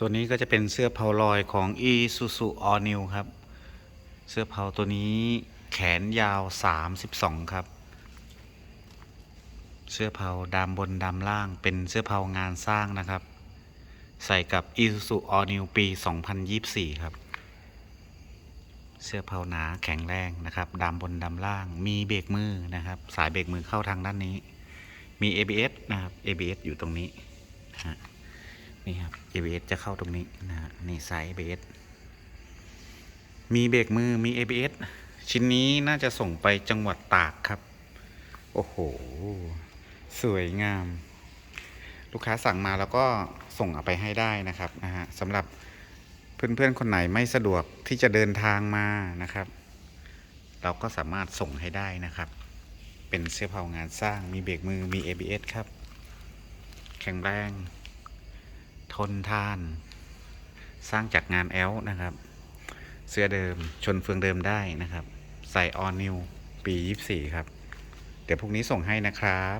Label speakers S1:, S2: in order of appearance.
S1: ตัวนี้ก็จะเป็นเสื้อเผาลอยของ Isuzu All New ครับ เสื้อเผาตัวนี้แขนยาว 32 ครับ เสื้อเผาดำบนดำล่างเป็นเสื้อเผางานสร้างนะครับ ใส่กับ Isuzu All New ปี 2024 ครับ เสื้อเผาหนาแข็งแรงนะครับดำบนดำล่าง มีเบรกมือนะครับ สายเบรกมือเข้าทางด้านนี้ มี ABS นะครับ ABS อยู่ตรงนี้นะนี่ครับ ABS จะเข้าตรงนี้นะฮะนี่สาย ABS มีเบรกมือมี ABS ชิ้นนี้น่าจะส่งไปจังหวัดตากครับ โอ้โห สวยงาม ลูกค้าสั่งมาแล้วก็ส่งเอาไปให้ได้นะครับนะฮะสำหรับเพื่อนๆ คนไหนไม่สะดวกที่จะเดินทางมานะครับ เราก็สามารถส่งให้ได้นะครับ เป็นเสื้อผ้างานสร้างมีเบรกมือมี ABS ครับ แข็งแรง ทนทาน สร้างจากงานแอลนะครับ เสื้อเดิมชนเฟืองเดิมได้นะครับ ใส่ออนนิวปี 24 ครับ เดี๋ยวพรุ่งนี้ส่งให้นะครับ